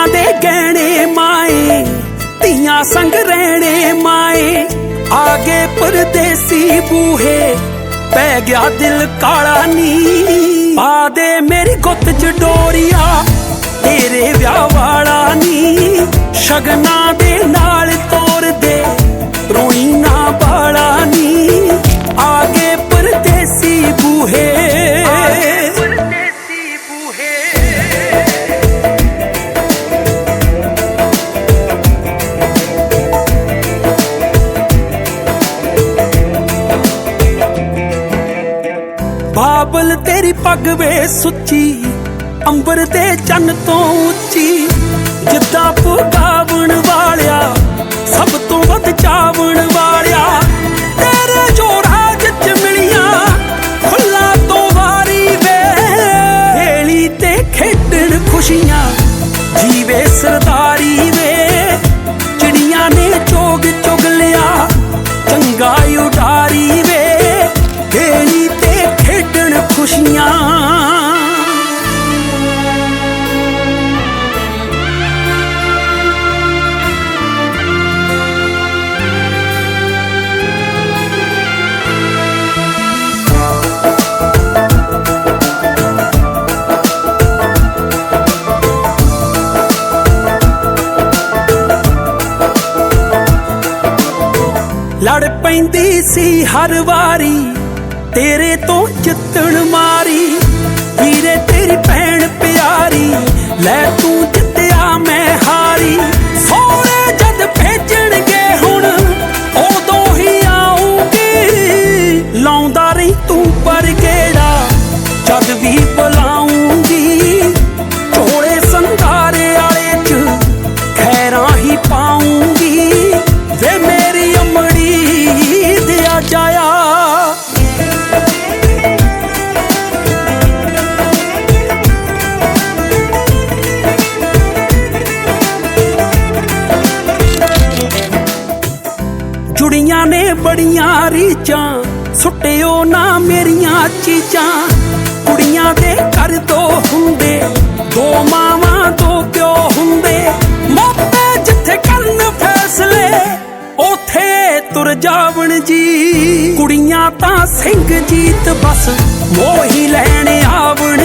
ਮੱਤਾਂ ਦੇ ਗਹਿਣੇ ਮਾਏ, ਧੀਆਂ ਸੰਗ ਰਹਿਣੇ ਮਾਏ। ਆਗੇ ਪਰਦੇਸੀ ਬੂਹੇ, ਪੈ ਗਿਆ ਦਿਲ ਕਾਲਾ ਨੀ। ਪਾ ਦੇ ਮੇਰੀ ਗੁੱਤ ਚ ਡੋਰੀਆ, ਤੇਰੇ ਵਿਆਹ ਵਾਲਾ ਨੀ। ਸ਼ਗਨਾਂ ਦੇ ਨਾਲ ਬਾਬਲ ਤੇਰੀ ਪੱਗ ਵੇ ਸੁੱਚੀ, ਅੰਬਰ ਤੇ ਚੰਨ ਤੋਂ ਉੱਚੀ। ਜਿੱਦਾਂ ਪੁਗਾਵਣ ਵਾਲਿਆ ਸਭ ਤੋਂ ਵੱਧ ਚਾਵਣ ਖੇਡਣ ਲੜ ਪੈਂਦੀ ਸੀ ਹਰ ਵਾਰੀ। ਤੇਰੇ ਤੋਂ ਜਿੱਤਣ ਮਾਰੀ ਵੀਰੇ ਤੇਰੀ ਬੜੀਆਂ ਰੀਚਾਂ ਸੁੱਟਿਓ ਨਾ ਮੇਰੀਆਂ ਚੀਜ਼ਾਂ। ਕੁੜੀਆਂ ਦੇ ਘਰ ਦੋ ਹੁੰਦੇ, ਦੋ ਮਾਵਾਂ, ਦੋ ਪਿਓ ਹੁੰਦੇ। ਮੋਪੇ ਜਿੱਥੇ ਕਰਨ ਫੈਸਲੇ, ਉਥੇ ਤੁਰ ਜਾਵਣ ਜੀ। ਕੁੜੀਆਂ ਤਾਂ ਸਿੰਘ ਜੀਤ ਬਸ, ਮੋਹੀ ਲੈਣ ਆਵਣ